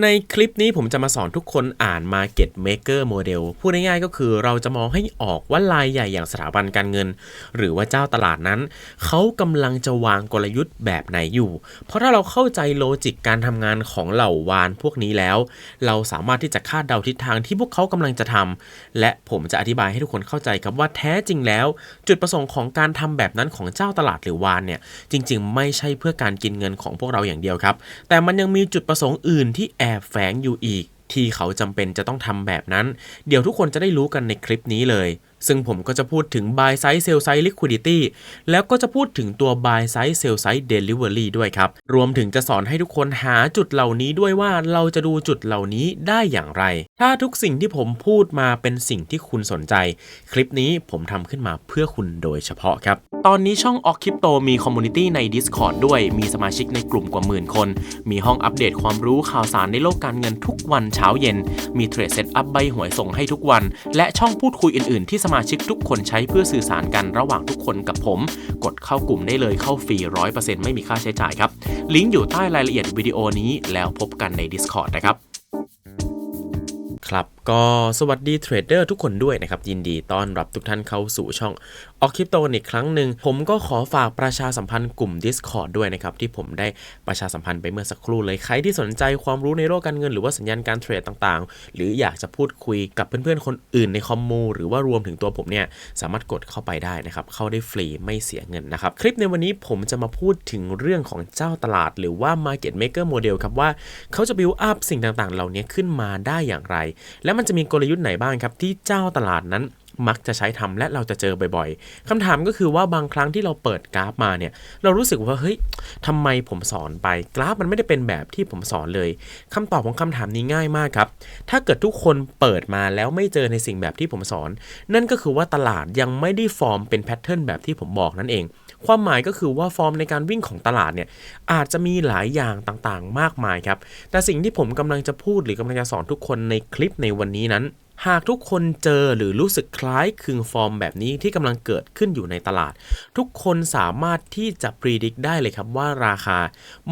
ในคลิปนี้ผมจะมาสอนทุกคนอ่าน Market Maker Model พูดง่ายๆก็คือเราจะมองให้ออกว่ารายใหญ่อย่างสถาบันการเงิน หรือว่าเจ้าตลาดนั้น เขากำลังจะวางกลยุทธ์แบบไหนอยู่ เพราะถ้าเราเข้าใจโลจิกการทำงานของเหล่าวานพวกนี้แล้ว เราสามารถที่จะคาดเดาทิศทางที่พวกเขากำลังจะทำและผมจะอธิบายให้ทุกคนเข้าใจครับว่าแท้จริงแล้ว จุดประสงค์ของการทำแบบนั้นของเจ้าตลาดหรือวานเนี่ยจริง ๆ ไม่ใช่เพื่อการกินเงินของพวกเราอย่างเดียวครับ แต่มันยังมีจุดประสงค์อื่นที่แอบแฝงอยู่อีก ที่เขาจำเป็นจะต้องทำแบบนั้น เดี๋ยวทุกคนจะได้รู้กันในคลิปนี้เลย ซึ่งผมก็จะพูดถึง buy side sell side liquidity แล้วก็จะพูดถึงตัว buy side sell side delivery ด้วยครับ รวมถึงจะสอนให้ทุกคนหาจุดเหล่านี้ด้วยว่าเราจะดูจุดเหล่านี้ได้อย่างไร ถ้าทุกสิ่งที่ผมพูดมาเป็นสิ่งที่คุณสนใจ คลิปนี้ผมทำขึ้นมาเพื่อคุณโดยเฉพาะครับ ตอนนี้ช่อง o c c r y p t o มีคอมมูนิตี้ใน Discord ด้วย มีสมาชิกในกลุ่มกว่าหมื่นคน มีห้องอัปเดตความรู้ข่าวสารในโลกการเงินทุกวันเช้าเย็น มีเทรดเซตอัพใบหวยส่งให้ทุกวัน และช่องพูดคุยอื่น ๆ ที่สมาชิกทุกคนใช้เพื่อสื่อสารกันระหว่างทุกคนกับผม กดเข้ากลุ่มได้เลยเข้าฟรี 100%ไม่มีค่าใช้จ่ายครับ ลิงก์อยู่ใต้รายละเอียดวิดีโอนี้แล้วพบกันใน Discord นะครับ ครับก็สวัสดีเทรดเดอร์ทุกคนด้วยนะครับ ยินดีต้อนรับทุกท่านเข้าสู่ช่องออกคลิปโตกันอีกครั้งหนึ่ง ผมก็ขอฝากประชาสัมพันธ์กลุ่ม Discord ด้วยนะครับ ที่ผมได้ประชาสัมพันธ์ไปเมื่อสักครู่เลย ใครที่สนใจความรู้ในโลกการเงิน หรือว่าสัญญาณการเทรดต่างๆ หรืออยากจะพูดคุยกับเพื่อนๆ คนอื่นในคอมมูหรือว่ารวมถึงตัวผมเนี่ยสามารถกดเข้าไปได้นะครับเข้าได้ฟรีไม่เสียเงินนะครับคลิปในวันนี้ผมจะมาพูดถึงเรื่องของเจ้าตลาด หรือว่า Market Maker Model ครับว่าเขาจะ build up สิ่งต่างๆ เหล่านี้ขึ้นมาได้อย่างไร และมันจะมีกลยุทธ์ไหนบ้างครับที่เจ้าตลาดนั้น มักจะใช้ทำและเราจะเจอบ่อยๆคำถามก็คือว่าบางครั้งที่เราเปิดกราฟมาเนี่ยเรารู้สึกว่าเฮ้ยทำไมผมสอนไปกราฟมันไม่ได้เป็นแบบที่ผมสอนเลยคำตอบของคำถามนี้ง่ายมากครับ ถ้าเกิดทุกคนเปิดมาแล้วไม่เจอในสิ่งแบบที่ผมสอน นั่นก็คือว่าตลาดยังไม่ได้ฟอร์มเป็นแพทเทิร์นแบบที่ผมบอกนั่นเอง ความหมายก็คือว่าฟอร์มในการวิ่งของตลาดเนี่ยอาจจะมีหลายอย่างต่างๆ มากมายครับแต่สิ่งที่ผมกำลังจะพูดหรือกำลังจะสอนทุกคนในคลิปในวันนี้นั้น หากทุกคนเจอหรือรู้สึกคล้ายคลึงฟอร์มแบบนี้ที่กำลังเกิดขึ้นอยู่ในตลาด ทุกคนสามารถที่จะปรีดิกได้เลยครับว่าราคา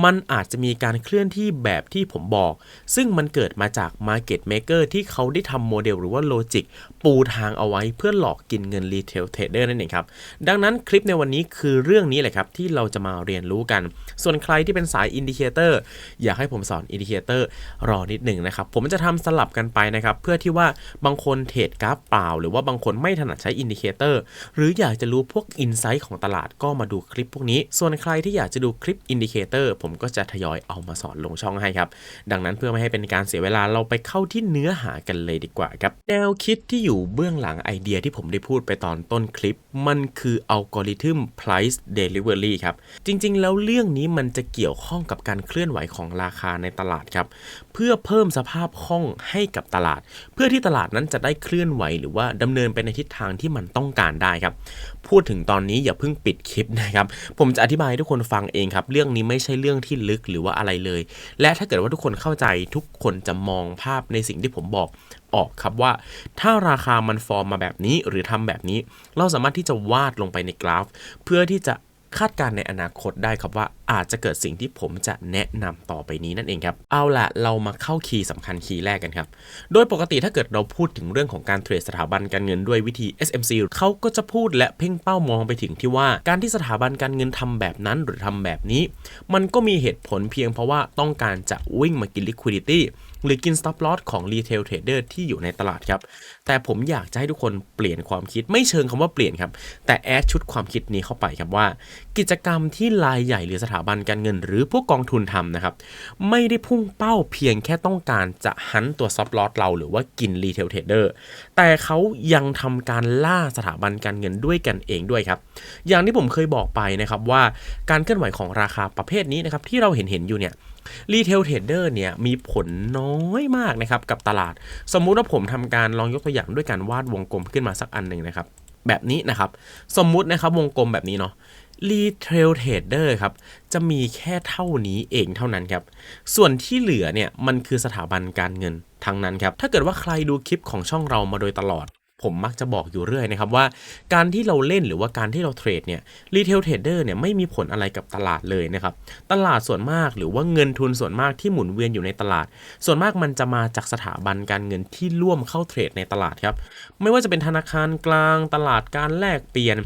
มันอาจจะมีการเคลื่อนที่แบบที่ผมบอก ซึ่งมันเกิดมาจาก Market Maker ที่เขาได้ทำโมเดลหรือว่าโลจิกปูทางเอาไว้เพื่อหลอกกินเงินรีเทลเทรดเดอร์นั่นเองครับ ดังนั้นคลิปในวันนี้คือเรื่องนี้แหละครับที่เราจะมาเรียนรู้กัน ส่วนใครที่เป็นสายอินดิเคเตอร์อยากให้ผมสอนอินดิเคเตอร์รอนิดหนึ่งนะครับผมจะทำสลับกันไปนะครับเพื่อที่ว่าบางคนเทรดกราฟเปล่า หรือว่าบางคนไม่ถนัดใช้อินดิเคเตอร์หรืออยากจะรู้พวกอินไซต์ของตลาดก็มาดูคลิปพวกนี้ ส่วนใครที่อยากจะดูคลิปอินดิเคเตอร์ผมก็จะทยอยเอามาสอนลงช่องให้ครับ ดังนั้นเพื่อไม่ให้เป็นการเสียเวลาเราไปเข้าที่เนื้อหากันเลยดีกว่าครับแนวคิดที่อยู่เบื้องหลังไอเดียที่ผมได้พูดไปตอนต้นคลิป มันคืออัลกอริทึม price delivery ครับจริงๆ แล้วเรื่องนี้มันจะเกี่ยวข้องกับการเคลื่อนไหวของราคาในตลาดครับเพื่อเพิ่มสภาพคล่องให้กับตลาด เพื่อที่ตลาดนั้นจะได้เคลื่อนไหวหรือว่าดำเนินไปในทิศทางที่มันต้องการได้ครับ พูดถึงตอนนี้อย่าเพิ่งปิดคลิปนะครับ ผมจะอธิบายให้ทุกคนฟังเองครับ เรื่องนี้ไม่ใช่เรื่องที่ลึกหรือว่าอะไรเลย และถ้าเกิดว่าทุกคนเข้าใจทุกคนจะมองภาพในสิ่งที่ผมบอกออกครับว่า ถ้าราคามันฟอร์มมาแบบนี้หรือทำแบบนี้ เราสามารถที่จะวาดลงไปในกราฟ เพื่อที่จะ คาดการณ์ในอนาคตได้ครับว่าอาจจะเกิดสิ่งที่ผมจะแนะนำต่อไปนี้นั่นเองครับ เอาละเรามาเข้าคีย์สำคัญคีย์แรกกันครับ โดยปกติถ้าเกิดเราพูดถึงเรื่องของการเทรดสถาบันการเงินด้วยวิธี SMC เขาก็จะพูดและเพ่งเป้ามองไปถึงที่ว่า การที่สถาบันการเงินทำแบบนั้นหรือทำแบบนี้ มันก็มีเหตุผลเพียงเพราะว่าต้องการจะวิ่งมากิน liquidity หรือกิน stop loss ของ retail trader ที่อยู่ในตลาดครับ แต่ผมอยากจะให้ทุกคนเปลี่ยนความคิดไม่เชิงคำว่าเปลี่ยนครับ แต่แอดชุดความคิดนี้เข้าไปครับว่า กิจกรรมที่รายใหญ่หรือสถาบันการเงิน หรือพวกกองทุนทำนะครับ ไม่ได้พุ่งเป้าเพียงแค่ต้องการจะหันตัว stop loss เราหรือว่ากิน retail trader แต่เขายังทำการล่าสถาบันการเงินด้วยกันเองด้วยครับ อย่างที่ผมเคยบอกไปนะครับว่าการเคลื่อนไหวของราคาประเภทนี้นะครับที่เราเห็นเห็นอยู่เนี่ยรีเทลเทรดเดอร์เนี่ยมีผลน้อยมากนะครับกับตลาด สมมุติว่าผมทำการลองยกตัวอย่างด้วยการวาดวงกลมขึ้นมาสักอันหนึ่งนะครับ แบบนี้นะครับ สมมุตินะครับวงกลมแบบนี้เนาะรีเทลเทรดเดอร์ครับ จะมีแค่เท่านี้เองเท่านั้นครับ ส่วนที่เหลือเนี่ยมันคือสถาบันการเงินทั้งนั้นครับ ถ้าเกิดว่าใครดูคลิปของช่องเรามาโดยตลอด ผมมักจะบอกอยู่เรื่อยนะครับว่าการที่เราเล่นหรือว่าการที่เราเทรดเนี่ยรีเทลเทรดเดอร์เนี่ยไม่มีผลอะไรกับตลาดเลยนะครับ ตลาดส่วนมากหรือว่าเงินทุนส่วนมากที่หมุนเวียนอยู่ในตลาด ส่วนมากมันจะมาจากสถาบันการเงินที่ร่วมเข้าเทรดในตลาดครับ ไม่ว่าจะเป็นธนาคารกลางตลาดการแลกเปลี่ยน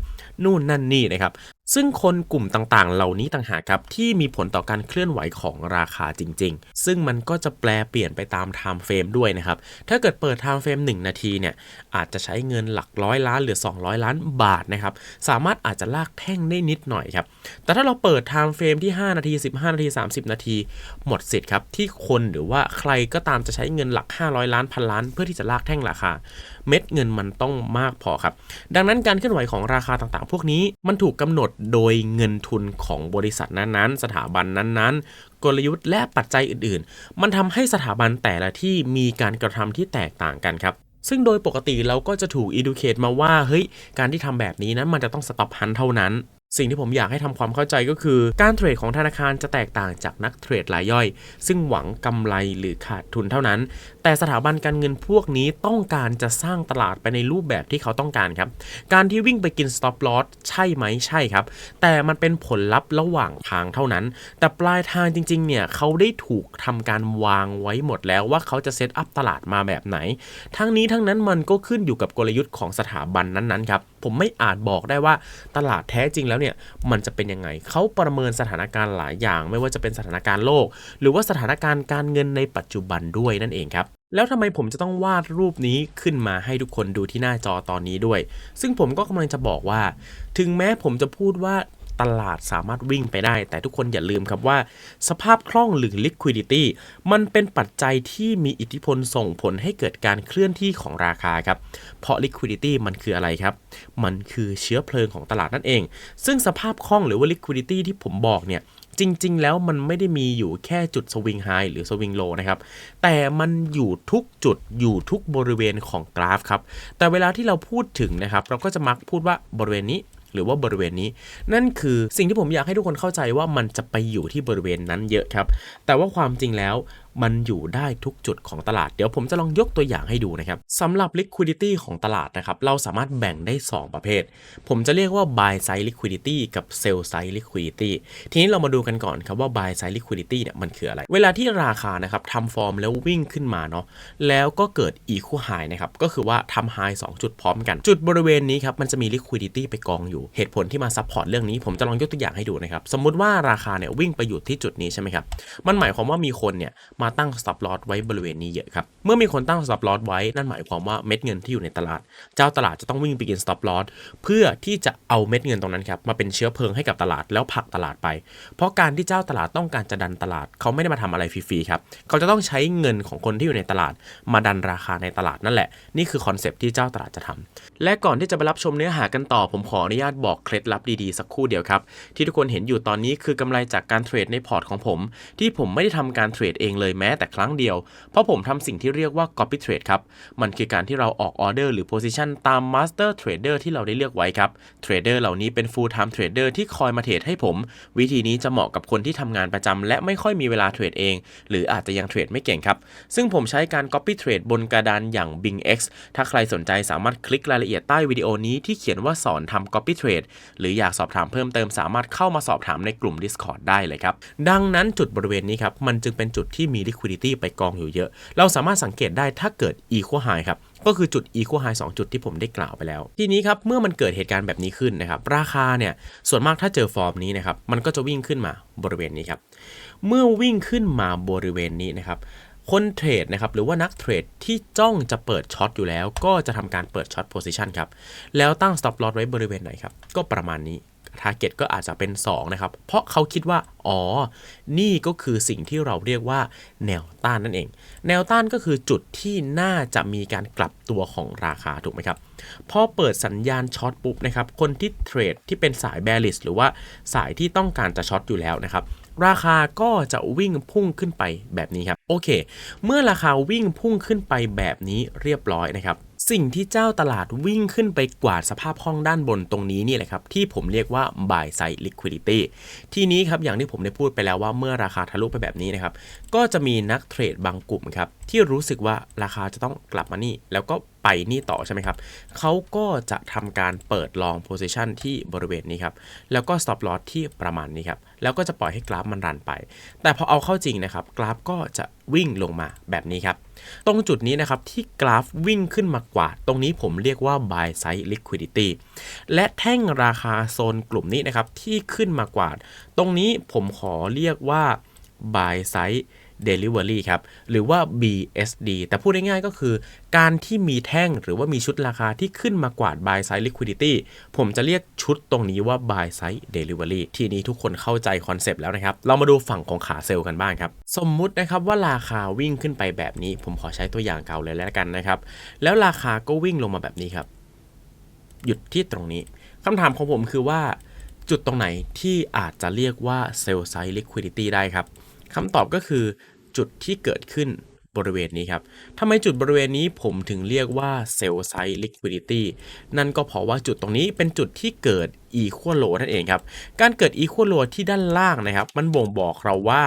นู่นนั่นนี่นะครับ ซึ่งคนกลุ่มต่างๆ เหล่านี้ต่างหากครับที่มีผลต่อการเคลื่อนไหวของราคาจริง ๆ ซึ่งมันก็จะแปลเปลี่ยนไปตามไทม์เฟรมด้วยนะครับ ถ้าเกิดเปิดไทม์เฟรม1 นาทีเนี่ยอาจจะใช้เงินหลักร้อยล้านหรือ 200 ล้านบาทนะครับ สามารถอาจจะลากแท่งได้นิดหน่อยครับ แต่ถ้าเราเปิดไทม์เฟรมที่ 5 นาที 15 นาที 30 นาที หมดสิทธิ์ครับที่คนหรือว่าใครก็ตามจะใช้เงินหลัก 500 ล้านพันล้าน เพื่อที่จะลากแท่งราคา เม็ดเงินมันต้องมากพอครับ ดังนั้นการเคลื่อนไหวของราคาต่างๆ พวกนี้มันถูกกำหนดโดยเงินทุนของบริษัทนั้นๆ สถาบันนั้นๆ กลยุทธ์และปัจจัยอื่นๆ มันทำให้สถาบันแต่ละที่มีการกระทำที่แตกต่างกันครับซึ่งโดยปกติเราก็จะถูก educate มาว่า เฮ้ย การที่ทำแบบนี้นะมันจะต้อง stop hunt เท่านั้น สิ่งที่ผมอยากให้ทำความเข้าใจก็คือ การเทรดของธนาคารจะแตกต่างจากนักเทรดรายย่อย ซึ่งหวังกำไรหรือขาดทุนเท่านั้น แต่สถาบันการเงินพวกนี้ต้องการจะสร้างตลาดไปในรูปแบบที่เขาต้องการครับ การที่วิ่งไปกิน stop loss ใช่ไหมใช่ครับ แต่มันเป็นผลลัพธ์ระหว่างทางเท่านั้น แต่ปลายทางจริงๆ เนี่ยเขาได้ถูกทำการวางไว้หมดแล้วว่าเขาจะเซตอัพตลาดมาแบบไหน ทั้งนี้ทั้งนั้นมันก็ขึ้นอยู่กับกลยุทธ์ของสถาบันนั้นๆ ครับ ผมไม่อาจบอกได้ว่าตลาดแท้จริงแล้วเนี่ยมันจะเป็นยังไง เขาประเมินสถานการณ์หลายอย่าง ไม่ว่าจะเป็นสถานการณ์โลก หรือว่าสถานการณ์การเงินในปัจจุบันด้วยนั่นเองครับแล้วทำไมผมจะต้องวาดรูปนี้ขึ้นมาให้ทุกคนดูที่หน้าจอตอนนี้ด้วย ซึ่งผมก็กำลังจะบอกว่า ถึงแม้ผมจะพูดว่าตลาดสามารถวิ่งไปได้ แต่ทุกคนอย่าลืมครับว่า สภาพคล่องหรือ liquidity มันเป็นปัจจัยที่มีอิทธิพลส่งผลให้เกิดการเคลื่อนที่ของราคาครับ เพราะ liquidity มันคืออะไรครับ มันคือเชื้อเพลิงของตลาดนั่นเอง ซึ่งสภาพคล่องหรือว่า liquidity ที่ผมบอกเนี่ย จริง ๆ แล้วมันไม่ได้มีอยู่แค่จุดสวิงไฮหรือสวิงโลนะครับ แต่มันอยู่ทุกจุดอยู่ทุกบริเวณของกราฟครับ แต่เวลาที่เราพูดถึงนะครับ เราก็จะมักพูดว่าบริเวณนี้หรือว่าบริเวณนี้ นั่นคือสิ่งที่ผมอยากให้ทุกคนเข้าใจว่ามันจะไปอยู่ที่บริเวณนั้นเยอะครับ แต่ว่าความจริงแล้ว มันอยู่ได้ทุกจุดของตลาด เดี๋ยวผมจะลองยกตัวอย่างให้ดูนะครับสำหรับ liquidity ของตลาดนะครับ เราสามารถแบ่งได้ 2 ประเภท ผมจะเรียกว่า buy side liquidity กับ sell side liquidity ทีนี้เรามาดูกันก่อนครับว่า buy side liquidity เนี่ยมันคืออะไร เวลาที่ราคานะครับทำฟอร์มแล้ววิ่งขึ้นมาเนาะแล้วก็เกิด equal high นะครับก็คือว่าทำ high 2 จุดพร้อมกัน จุดบริเวณนี้ครับมันจะมี liquidity ไปกองอยู่เหตุผลที่มา support เรื่องนี้ ผมจะลองยกตัวอย่างให้ดูนะครับสมมุติว่าราคาเนี่ยวิ่งไปอยู่ที่จุดนี้ใช่ไหมครับมันหมายความว่ามีคนเนี่ยมาตั้ง stop loss ไว้บริเวณนี้เยอะครับ เมื่อมีคนตั้ง stop loss ไว้นั่นหมายความว่าเม็ดเงินที่อยู่ในตลาด เจ้าตลาดจะต้องวิ่งไปกิน stop loss เพื่อที่จะเอาเม็ดเงินตรงนั้นครับมาเป็นเชื้อเพลิงให้กับตลาดแล้วผลักตลาดไป เพราะการที่เจ้าตลาดต้องการจะดันตลาด เขาไม่ได้มาทำอะไรฟรีๆครับเขาจะต้องใช้เงินของคนที่อยู่ในตลาด มาดันราคาในตลาดนั่นแหละ นี่คือคอนเซปที่เจ้าตลาดจะทำและก่อนที่จะไปรับชมเนื้อหากันต่อ ผมขออนุญาตบอกเคล็ดลับดีๆสักครู่เดียวครับที่ทุกคนเห็นอยู่ตอนนี้คือกำไรจากการเทรดในพอร์ตของผม ที่ผมไม่ได้ทำการเทรดเองเลยแม้แต่ครั้งเดียว เพราะผมทำสิ่งที่เรียกว่า copy trade ครับ มันคือการที่เราออกออเดอร์หรือ position ตาม master trader ที่เราได้เลือกไว้ครับ เทรดเดอร์เหล่านี้เป็น full time trader ที่คอยมาเทรดให้ผม วิธีนี้จะเหมาะกับคนที่ทำงานประจำและไม่ค่อยมีเวลาเทรดเอง หรืออาจจะยังเทรดไม่เก่งครับ ซึ่งผมใช้การ copy trade บนกระดานอย่าง Bing X ถ้าใครสนใจสามารถคลิกรายละเอียดใต้วิดีโอนี้ที่เขียนว่าสอนทำ copy trade หรืออยากสอบถามเพิ่มเติมสามารถเข้ามาสอบถามในกลุ่ม Discord ได้เลยครับ ดังนั้นจุดบริเวณนี้ครับ มันจึงเป็นจุดที่มี liquidity ไปกองอยู่เยอะ เราสามารถสังเกตได้ถ้าเกิด equal high ครับก็คือจุด equal high 2 จุดที่ผมได้กล่าวไปแล้ว ทีนี้ครับ เมื่อมันเกิดเหตุการณ์แบบนี้ขึ้นนะครับ ราคาเนี่ย ส่วนมากถ้าเจอฟอร์มนี้นะครับ มันก็จะวิ่งขึ้นมาบริเวณนี้ครับ เมื่อวิ่งขึ้นมาบริเวณนี้นะครับ คนเทรดนะครับ หรือว่านักเทรดที่จ้องจะเปิดช็อตอยู่แล้ว ก็จะทำการเปิดช็อตโพซิชันครับ แล้วตั้ง stop loss ไว้บริเวณไหนครับ ก็ประมาณนี้ ทาร์เก็ตก็อาจจะเป็น 2 นะครับ เพราะเขาคิดว่า อ๋อ นี่ก็คือสิ่งที่เราเรียกว่าแนวต้านนั่นเอง แนวต้านก็คือจุดที่น่าจะมีการกลับตัวของราคาถูกไหมครับ พอเปิดสัญญาณช็อตปุ๊บนะครับ คนที่เทรดที่เป็นสายแบริสหรือว่าสายที่ต้องการจะช็อตอยู่แล้วนะครับราคาก็จะวิ่งพุ่งขึ้นไปแบบนี้ครับ โอเค เมื่อราคาวิ่งพุ่งขึ้นไปแบบนี้เรียบร้อยนะครับ สิ่งที่เจ้าตลาดวิ่งขึ้นไปกวาดสภาพคล่องด้านบนตรงนี้นี่แหละครับ ที่ผมเรียกว่า buy side liquidity ทีนี้ครับอย่างที่ผมได้พูดไปแล้วว่าเมื่อราคาทะลุไปแบบนี้นะครับ ก็จะมีนักเทรดบางกลุ่มครับ ที่รู้สึกว่าราคาจะต้องกลับมานี่ แล้วก็ ไปนี่ต่อใช่ไหมครับเขาก็จะทำการเปิดลองโพซิชันที่บริเวณนี้ครับ แล้วก็ stop loss ที่ประมาณนี้ครับ แล้วก็จะปล่อยให้กราฟมันรันไป แต่พอเอาเข้าจริงนะครับ กราฟก็จะวิ่งลงมาแบบนี้ครับ ตรงจุดนี้นะครับที่กราฟวิ่งขึ้นมากว่า ตรงนี้ผมเรียกว่า buy side liquidity และแท่งราคาโซนกลุ่มนี้นะครับที่ขึ้นมากว่า ตรงนี้ผมขอเรียกว่า buy side delivery ครับ หรือว่า BSD แต่พูดง่ายๆก็คือ การที่มีแท่งหรือว่ามีชุดราคาที่ขึ้นมากวาด buy side liquidity ผมจะเรียกชุดตรงนี้ว่า buy side delivery ทีนี้ทุกคนเข้าใจคอนเซปต์แล้วนะครับ เรามาดูฝั่งของขาเซลล์กันบ้างครับ สมมุตินะครับว่าราคาวิ่งขึ้นไปแบบนี้ ผมขอใช้ตัวอย่างเก่าเลยแล้วกันนะครับ แล้วราคาก็วิ่งลงมาแบบนี้ครับ หยุดที่ตรงนี้คำถามของผมคือว่าจุดตรงไหนที่อาจจะเรียกว่า sell side liquidity ได้ครับ คำตอบก็คือจุดที่เกิดขึ้นบริเวณนี้ครับทำไมจุดบริเวณนี้ผมถึงเรียกว่าเซลล์ไซต์ลิควิดิตี้นั่นก็เพราะว่าจุดตรงนี้เป็นจุดที่เกิด equal low นั่นเองครับ การเกิด equal low ที่ด้านล่างนะครับ มันบ่งบอกเราว่า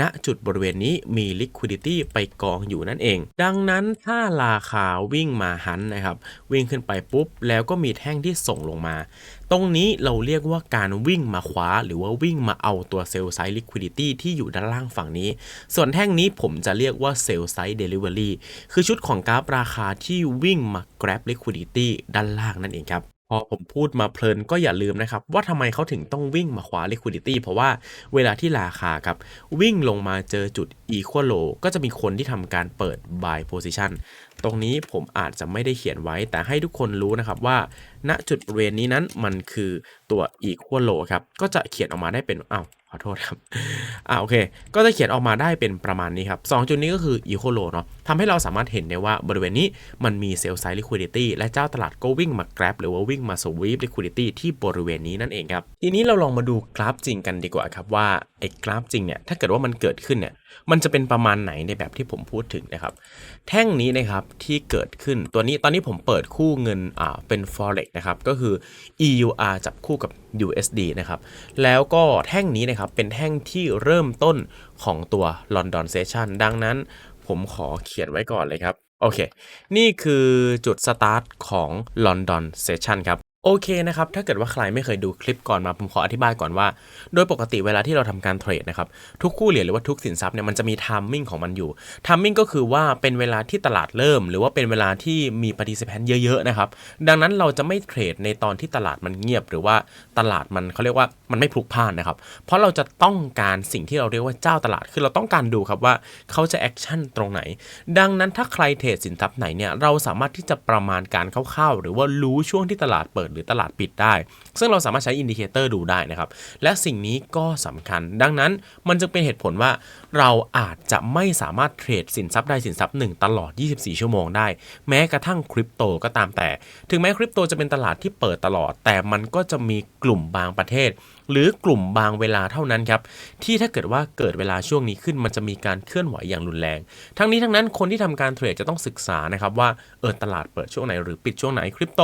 ณจุดบริเวณนี้มี liquidity ไปกองอยู่นั่นเอง ดังนั้นถ้าราคาวิ่งมาหันนะครับ วิ่งขึ้นไปปุ๊บ แล้วก็มีแท่งที่ส่งลงมาตรงนี้เราเรียกว่าการวิ่งมาคว้า หรือว่าวิ่งมาเอาตัวเซลล์ไซด์ liquidity ที่อยู่ด้านล่างฝั่งนี้ ส่วนแท่งนี้ผมจะเรียกว่าเซลล์ไซด์ delivery คือชุดของกราฟราคาที่วิ่งมา grab liquidity ด้านล่างนั่นเองครับ พอผมพูดมาเพลินก็อย่าลืมนะครับ ว่าทำไมเขาถึงต้องวิ่งมาคว้า liquidity เพราะว่าเวลาที่ราคาครับ วิ่งลงมาเจอจุด equal low ก็จะมีคนที่ทำการเปิด buy position ตรงนี้ผมอาจจะไม่ได้เขียนไว้ แต่ให้ทุกคนรู้นะครับว่า ณจุดบริเวณนี้นั้นมันคือตัว equal low ครับ ก็จะเขียนออกมาได้เป็นอ้าว ขอโทษครับ อ่าโอเค ก็จะเขียนออกมาได้เป็นประมาณนี้ครับสองจุดนี้ก็คือ equal low เนาะทำให้เราสามารถเห็นได้ว่าบริเวณนี้มันมีเซลล์ไซด์ liquidity และเจ้าตลาดก็วิ่งมา grab หรือว่าวิ่งมา sweep liquidity ที่บริเวณนี้นั่นเองครับ ทีนี้เราลองมาดูกราฟจริงกันดีกว่าครับว่าไอ้กราฟจริงเนี่ยถ้าเกิดว่ามันเกิดขึ้นเนี่ยมันจะเป็นประมาณไหนในแบบที่ผมพูดถึงนะครับ แท่งนี้นะครับที่เกิดขึ้นตัวนี้ตอนนี้ผมเปิดคู่เงินอ่าเป็น forex นะครับก็คือ EUR จับคู่กับ USD นะครับ แล้วก็แท่งนี้นะครับ เป็นแท่งที่เริ่มต้นของตัว London Session ดังนั้นผมขอเขียนไว้ก่อนเลยครับ โอเค นี่คือจุดสตาร์ทของ London Session ครับ โอเคนะครับ ถ้าเกิดว่าใครไม่เคยดูคลิปก่อนมาผมขออธิบายก่อนว่า โดยปกติเวลาที่เราทำการเทรดนะครับ ทุกคู่เหรียญหรือว่าทุกสินทรัพย์เนี่ยมันจะมีไทมิ่งของมันอยู่ไทมิ่งก็คือว่าเป็นเวลาที่ตลาดเริ่ม หรือว่าเป็นเวลาที่มีปฏิสิพันธ์เยอะๆนะครับ ดังนั้นเราจะไม่เทรดในตอนที่ตลาดมันเงียบ หรือว่าตลาดมันเขาเรียกว่ามันไม่พลุกพล่านนะครับ เพราะเราจะต้องการสิ่งที่เราเรียกว่าเจ้าตลาด คือเราต้องการดูครับว่าเขาจะแอคชั่นตรงไหน ดังนั้นถ้าใครเทรดสินทรัพย์ไหนเนี่ยเราสามารถที่จะประมาณการคร่าวๆหรือว่ารู้ช่วงที่ตลาดเปิดหรือตลาดปิดได้ ซึ่งเราสามารถใช้อินดิเคเตอร์ดูได้นะครับ และสิ่งนี้ก็สำคัญ ดังนั้นมันจึงเป็นเหตุผลว่า เราอาจจะไม่สามารถเทรดสินทรัพย์ใดสินทรัพย์หนึ่งตลอด 24 ชั่วโมงได้ แม้กระทั่งคริปโตก็ตามแต่ ถึงแม้คริปโตจะเป็นตลาดที่เปิดตลอด แต่มันก็จะมีกลุ่มบางประเทศ หรือกลุ่มบางเวลาเท่านั้นครับที่ถ้าเกิดว่าเกิดเวลาช่วงนี้ขึ้นมันจะมีการเคลื่อนไหวอย่างรุนแรง ทั้งนี้ทั้งนั้นคนที่ทำการเทรดจะต้องศึกษานะครับว่าเออตลาดเปิดช่วงไหนหรือปิดช่วงไหนคริปโต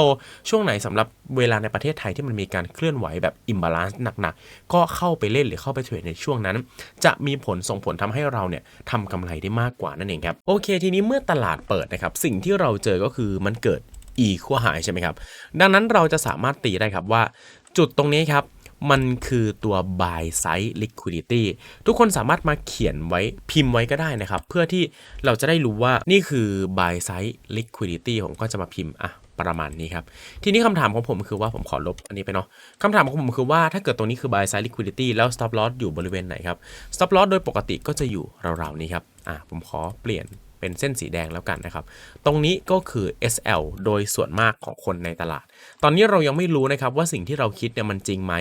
ช่วงไหนสำหรับเวลาในประเทศไทยที่มันมีการเคลื่อนไหวแบบอิมบาลานซ์หนักๆก็เข้าไปเล่นหรือเข้าไปเทรดในช่วงนั้น จะมีผลส่งผลทำให้เราเนี่ยทำกำไรได้มากกว่านั่นเองครับโอเค ทีนี้เมื่อตลาดเปิดนะครับสิ่งที่เราเจอก็คือมันเกิด e ขั้วหายใช่ไหมครับดังนั้นเราจะสามารถตีได้ครับว่า จุดตรงนี้ครับมันคือตัว buy side liquidity ทุกคนสามารถมาเขียนไว้พิมพ์ไว้ก็ได้นะครับ เพื่อที่เราจะได้รู้ว่านี่คือ buy side liquidity ผมก็จะมาพิมพ์อะ ประมาณนี้ครับ ทีนี้คำถามของผมคือว่าผมขอลบอันนี้ไปเนาะคำถามของผมคือว่าถ้าเกิดตรงนี้คือ buy side liquidity แล้ว stop loss อยู่บริเวณไหนครับ stop loss โดยปกติก็จะอยู่ราวๆนี้ครับอะผมขอเปลี่ยนเป็นเส้นสีแดงแล้วกันนะครับ ตรงนี้ก็คือ SL โดยส่วนมากของคนในตลาด ตอนนี้เรายังไม่รู้นะครับว่าสิ่งที่เราคิดเนี่ยมันจริงไหม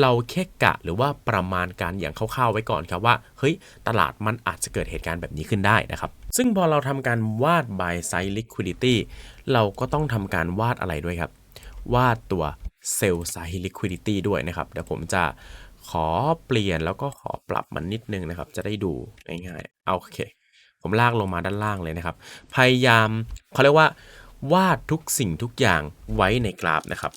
เราแค่กะหรือว่าประมาณการอย่างคร่าวๆไว้ก่อนครับว่า เฮ้ย ตลาดมันอาจจะเกิดเหตุการณ์แบบนี้ขึ้นได้นะครับ ซึ่งพอเราทำการวาด buy side liquidity เราก็ต้องทำการวาดอะไรด้วยครับ วาดตัว sell side liquidity ด้วยนะครับ เดี๋ยวผมจะขอเปลี่ยนแล้วก็ขอปรับมันนิดนึงนะครับ จะได้ดูง่ายๆเอาโอเค ผมลากลงมาด้านล่างเลยนะครับ พยายามเขาเรียกว่าวาดทุกสิ่งทุกอย่างไว้ในกราฟนะครับ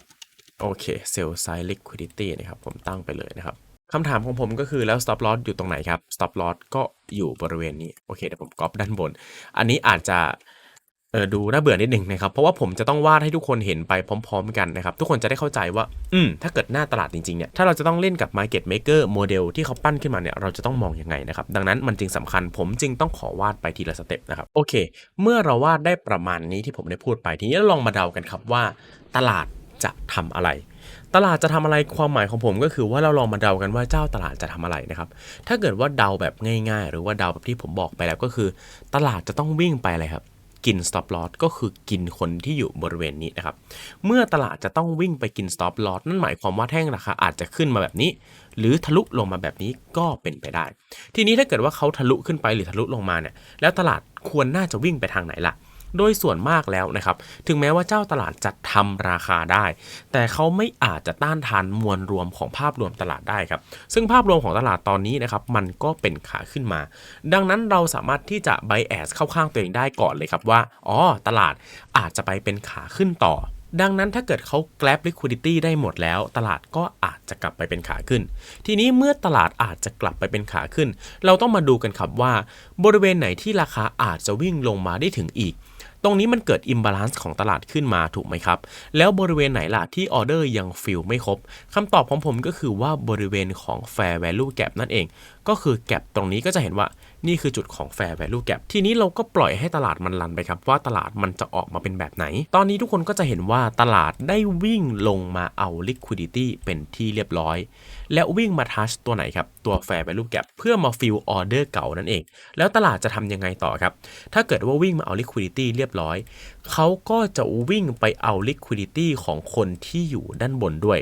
โอเค sell side liquidity นะครับ ผมตั้งไปเลยนะครับคำถามของผมก็คือแล้ว stop loss อยู่ตรงไหนครับ stop loss ก็อยู่บริเวณนี้ โอเคเดี๋ยวผมก๊อปด้านบน อันนี้อาจจะ เออดูน่าเบื่อนิดหนึ่งนะครับ เพราะว่าผมจะต้องวาดให้ทุกคนเห็นไปพร้อม ๆ กันนะครับ ทุกคนจะได้เข้าใจว่า อืม ถ้าเกิดหน้าตลาดจริง ๆ เนี่ย ถ้าเราจะต้องเล่นกับ market maker โมเดลที่เขาปั้นขึ้นมาเนี่ย เราจะต้องมองยังไงนะครับ ดังนั้นมันจึงสำคัญ ผมจึงต้องขอวาดไปทีละสเต็ปนะครับ โอเค เมื่อเราวาดได้ประมาณนี้ที่ผมได้พูดไป ทีนี้ลองมาเดากันครับว่า ตลาดจะทำอะไรตลาดจะทำอะไรความหมายของผมก็คือว่าเราลองมาเดากันว่าเจ้าตลาดจะทำอะไรนะครับ ถ้าเกิดว่าเดาแบบง่าย ๆ หรือว่าเดาแบบที่ผมบอกไปแล้วก็คือ ตลาดจะต้องวิ่งไปอะไรครับ กิน stop loss ก็คือกินคนที่อยู่บริเวณนี้นะครับ เมื่อตลาดจะต้องวิ่งไปกิน stop loss นั่นหมายความว่าแท่งราคาอาจจะขึ้นมาแบบนี้ หรือทะลุลงมาแบบนี้ก็เป็นไปได้ ทีนี้ถ้าเกิดว่าเขาทะลุขึ้นไปหรือทะลุลงมาเนี่ยแล้วตลาดควรน่าจะวิ่งไปทางไหนล่ะ โดยส่วนมากแล้วนะครับ ถึงแม้ว่าเจ้าตลาดจะทำราคาได้ แต่เขาไม่อาจจะต้านทานมวลรวมของภาพรวมตลาดได้ครับ ซึ่งภาพรวมของตลาดตอนนี้นะครับ มันก็เป็นขาขึ้นมา ดังนั้นเราสามารถที่จะ bias เข้าข้างตัวเองได้ก่อนเลยครับว่า อ๋อ ตลาดอาจจะไปเป็นขาขึ้นต่อดังนั้นถ้าเกิดเขา grab liquidity ได้หมดแล้ว ตลาดก็อาจจะกลับไปเป็นขาขึ้น ทีนี้เมื่อตลาดอาจจะกลับไปเป็นขาขึ้น เราต้องมาดูกันครับว่า บริเวณไหนที่ราคาอาจจะวิ่งลงมาได้ถึงอีก ตรงนี้มันเกิด imbalance ของตลาดขึ้นมาถูกไหมครับ แล้วบริเวณไหนล่ะที่ออเดอร์ยังฟิลไม่ครบคำตอบของผมก็คือว่าบริเวณของ fair value gap นั่นเอง ก็คือ gap ตรงนี้ก็จะเห็นว่านี่คือจุดของ fair value gap ทีนี้เราก็ปล่อยให้ตลาดมันรันไปครับ ว่าตลาดมันจะออกมาเป็นแบบไหน ตอนนี้ทุกคนก็จะเห็นว่าตลาดได้วิ่งลงมาเอา liquidity เป็นที่เรียบร้อย และวิ่งมาทัชตัวไหนครับ ตัว fair value gap เพื่อมาฟิลออเดอร์เก่านั่นเอง แล้วตลาดจะทำยังไงต่อครับ ถ้าเกิดว่าวิ่งมาเอา liquidity เรียบร้อย เขาก็จะวิ่งไปเอา liquidity ของคนที่อยู่ด้านบนด้วย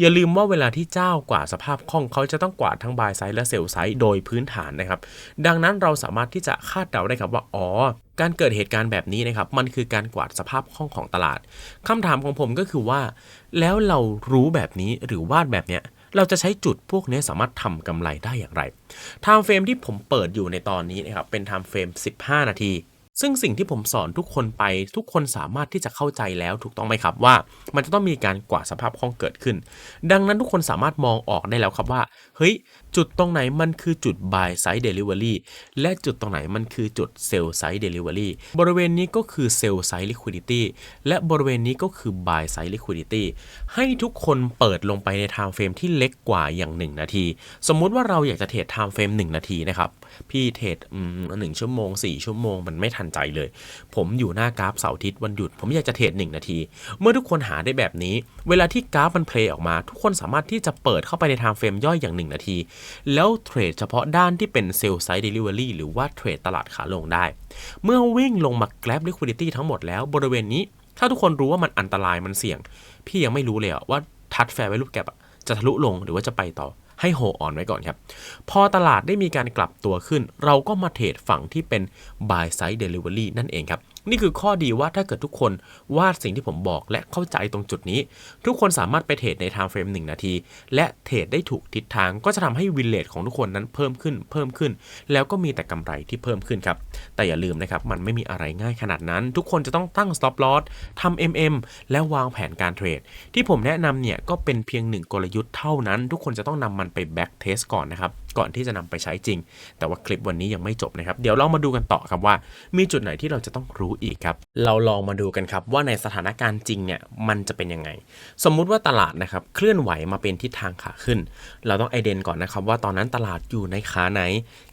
อย่าลืมว่าเวลาที่เจ้ากว่าดสภาพคล่องเขาจะต้องกวาดทั้ง buy side และ sell side โดยพื้นฐานนะครับ ดังนั้นเราสามารถที่จะคาดเดาได้ครับว่าอ๋อการเกิดเหตุการณ์แบบนี้นะครับ มันคือการกวาดสภาพคล่องของตลาด คำถามของผมก็คือว่า แล้วเรารู้แบบนี้หรือวาดแบบเนี้ย เราจะใช้จุดพวกนี้สามารถทำกำไรได้อย่างไรไทม์เฟรมที่ผมเปิดอยู่ในตอนนี้นะครับเป็นไทม์เฟรม15 นาที ซึ่งสิ่งที่ผมสอนทุกคนไปทุกคนสามารถที่จะเข้าใจแล้วถูกต้องไหมครับว่า มันจะต้องมีการกว่าสภาพคล่องเกิดขึ้น ดังนั้นทุกคนสามารถมองออกได้แล้วครับว่า เฮ้ย จุดตรงไหนมันคือจุด buy side delivery และจุดตรงไหนมันคือจุด sell side delivery บริเวณนี้ก็คือ sell side liquidity และบริเวณนี้ก็คือ buy side liquidity ให้ทุกคนเปิดลงไปใน time frame ที่เล็กกว่าอย่าง 1 นาที สมมุติว่าเราอยากจะเทรด time frame 1 นาทีนะครับ พี่เทรดหนึ่งชั่วโมง 4 ชั่วโมงมันไม่ทันใจเลย ผมอยู่หน้ากราฟเสาร์อาทิตย์วันหยุด ผมอยากจะเทรด1นาที เมื่อทุกคนหาได้แบบนี้ เวลาที่กราฟมันเพลย์ออกมา ทุกคนสามารถที่จะเปิดเข้าไปใน time frame ย่อยอย่าง 1 นาที แล้วเทรดเฉพาะด้านที่เป็น sell side delivery หรือว่าเทรดตลาดขาลงได้ เมื่อวิ่งลงมา grab liquidity ทั้งหมดแล้วบริเวณนี้ ถ้าทุกคนรู้ว่ามันอันตรายมันเสี่ยง พี่ยังไม่รู้เลยว่าทัดแฟร์ไว้รูปแกปจะทะลุลงหรือว่าจะไปต่อ ให้โฮออนไว้ก่อนครับ พอตลาดได้มีการกลับตัวขึ้น เราก็มาเทรดฝั่งที่เป็น buy side delivery นั่นเองครับนี่คือข้อดีว่าถ้าเกิดทุกคนวาดสิ่งที่ผมบอกและเข้าใจตรงจุดนี้ ทุกคนสามารถไปเทรดใน time frame 1นาที และเทรดได้ถูกทิศทางก็จะทำให้วินเลทของทุกคนนั้นเพิ่มขึ้นเพิ่มขึ้น แล้วก็มีแต่กำไรที่เพิ่มขึ้นครับ แต่อย่าลืมนะครับ มันไม่มีอะไรง่ายขนาดนั้น ทุกคนจะต้องตั้ง stop loss ทำ MM และวางแผนการเทรด ที่ผมแนะนำเนี่ยก็เป็นเพียงหนึ่งกลยุทธ์เท่านั้น ทุกคนจะต้องนำมันไป back test ก่อนนะครับก่อนที่จะนำไปใช้จริง แต่ว่าคลิปวันนี้ยังไม่จบนะครับ เดี๋ยวเรามาดูกันต่อครับว่า มีจุดไหนที่เราจะต้องรู้อีกครับ เราลองมาดูกันครับว่าในสถานการณ์จริงเนี่ยมันจะเป็นยังไง สมมุติว่าตลาดนะครับเคลื่อนไหวมาเป็นทิศทางขาขึ้น เราต้องไอเดนก่อนนะครับว่าตอนนั้นตลาดอยู่ในขาไหน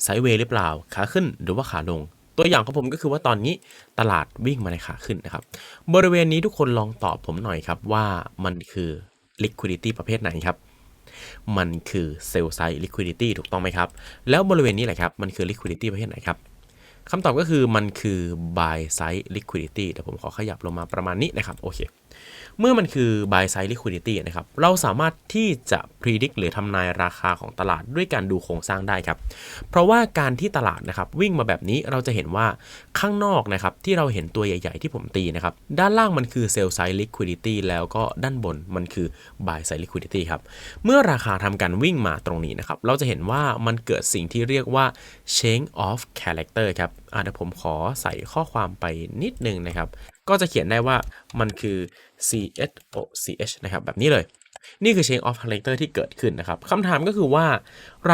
ไซด์เวย์หรือเปล่าขาขึ้นหรือว่าขาลงตัวอย่างของผมก็คือว่าตอนนี้ตลาดวิ่งมาในขาขึ้นนะครับ บริเวณนี้ทุกคนลองตอบผมหน่อยครับว่ามันคือ liquidity ประเภทไหนครับ มันคือ sell side liquidity ถูกต้องไหมครับ แล้วบริเวณนี้แหละครับ มันคือ liquidity ประเภทไหนครับคำตอบก็คือมันคือ buy side liquidity เดี๋ยวผมขอขยับลงมาประมาณนี้นะครับ โอเค เมื่อมันคือ buy side liquidity นะครับ เราสามารถที่จะ predict หรือทำนายราคาของตลาดด้วยการดูโครงสร้างได้ครับ เพราะว่าการที่ตลาดนะครับวิ่งมาแบบนี้เราจะเห็นว่าข้างนอกนะครับที่เราเห็นตัวใหญ่ ๆ ที่ผมตีนะครับ ด้านล่างมันคือ sell side liquidity แล้วก็ด้านบนมันคือ buy side liquidity ครับ เมื่อราคาทำการวิ่งมาตรงนี้นะครับ เราจะเห็นว่ามันเกิดสิ่งที่เรียกว่า change of character ครับอะเดี๋ยวผมขอใส่ข้อความไปนิดนึงนะครับ ก็จะเขียนได้ว่ามันคือ CHO CH นะครับ แบบนี้เลย นี่คือ change of character ที่เกิดขึ้นนะครับคำถามก็คือว่า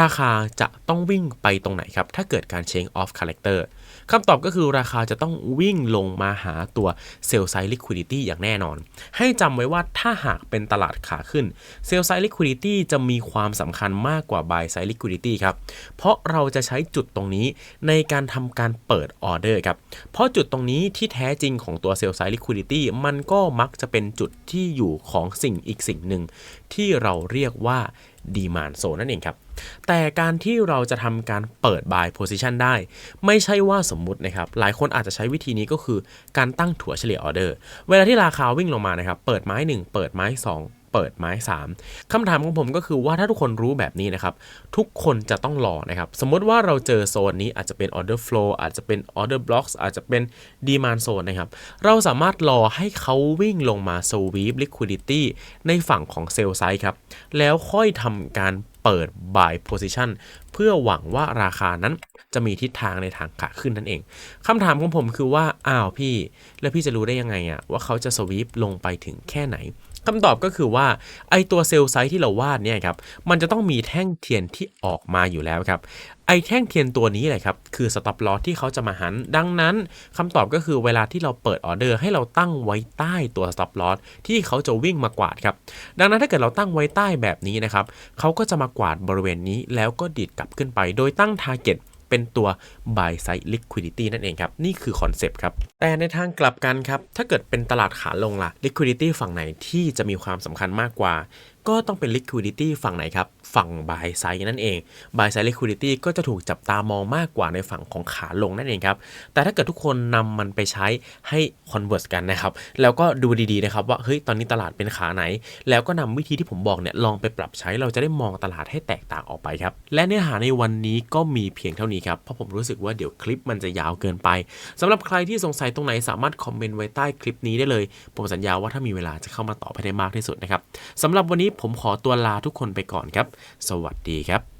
ราคาจะต้องวิ่งไปตรงไหนครับ ถ้าเกิดการ change of character คำตอบก็คือราคาจะต้องวิ่งลงมาหาตัว sell side liquidity อย่างแน่นอน ให้จำไว้ว่าถ้าหากเป็นตลาดขาขึ้น sell side liquidity จะมีความสำคัญมากกว่า buy side liquidity ครับ เพราะเราจะใช้จุดตรงนี้ในการทำการเปิดออเดอร์ครับ เพราะจุดตรงนี้ที่แท้จริงของตัว sell side liquidity มันก็มักจะเป็นจุดที่อยู่ของสิ่งอีกสิ่งหนึ่งที่เราเรียกว่า demand zone นั่นเองครับ แต่การที่เราจะทำการเปิด buy position ได้ ไม่ใช่ว่าสมมุตินะครับ หลายคนอาจจะใช้วิธีนี้ก็คือการตั้งถั่วเฉลี่ยออเดอร์ เวลาที่ราคาวิ่งลงมานะครับ เปิดไม้ 1 เปิดไม้2เปิดไม้ 3คำถามของผมก็คือว่าถ้าทุกคนรู้แบบนี้นะครับ ทุกคนจะต้องรอนะครับ สมมติว่าเราเจอโซนนี้อาจจะเป็น order flow อาจจะเป็น order blocks อาจจะเป็น demand zone นะครับ เราสามารถรอให้เขาวิ่งลงมา sweep liquidity ในฝั่งของ sell side ครับ แล้วค่อยทำการ เปิด buy position เพื่อหวังว่าราคานั้นจะมีทิศทางในทางขาขึ้นนั่นเองคำถามของผมคือว่า อ้าวพี่ แล้วพี่จะรู้ได้ยังไงอะว่าเขาจะสวิปลงไปถึงแค่ไหนคำตอบก็คือว่าไอตัวเซลล์ไซส์ที่เราวาดเนี่ยครับมันจะต้องมีแท่งเทียนที่ออกมาอยู่แล้วครับ ไอแท่งเทียนตัวนี้แหละครับ คือสต็อปลอสที่เขาจะมาหัน ดังนั้นคำตอบก็คือเวลาที่เราเปิดออเดอร์ให้เราตั้งไว้ใต้ตัวสต็อปลอสที่เขาจะวิ่งมากวาดครับ ดังนั้นถ้าเกิดเราตั้งไว้ใต้แบบนี้นะครับเขาก็จะมากวาดบริเวณนี้แล้วก็ดีดกลับขึ้นไป โดยตั้ง target เป็นตัว buy side liquidity นั่นเองครับ นี่คือคอนเซปต์ครับ แต่ในทางกลับกันครับ ถ้าเกิดเป็นตลาดขาลงล่ะ liquidity ฝั่งไหนที่จะมีความสำคัญมากกว่า ก็ต้องเป็น liquidity ฝั่งไหนครับ ฝั่ง buy side นั่นเอง buy side liquidity ก็จะถูกจับตามองมากกว่าในฝั่งของขาลงนั่นเองครับ แต่ถ้าเกิดทุกคนนำมันไปใช้ให้ convert กันนะครับ แล้วก็ดูดีๆนะครับว่า เฮ้ย ตอนนี้ตลาดเป็นขาไหน แล้วก็นำวิธีที่ผมบอกเนี่ย ลองไปปรับใช้ เราจะได้มองตลาดให้แตกต่างออกไปครับ และเนื้อหาในวันนี้ก็มีเพียงเท่านี้ครับ เพราะผมรู้สึกว่าเดี๋ยวคลิปมันจะยาวเกินไปสำหรับใครที่สงสัยตรงไหนสามารถคอมเมนต์ไว้ใต้คลิปนี้ได้เลย ผมสัญญาว่าถ้ามีเวลาจะเข้ามาตอบให้ได้มากที่สุดนะครับสำหรับวันนี้ผมขอตัวลาทุกคนไปก่อนครับสวัสดีครับ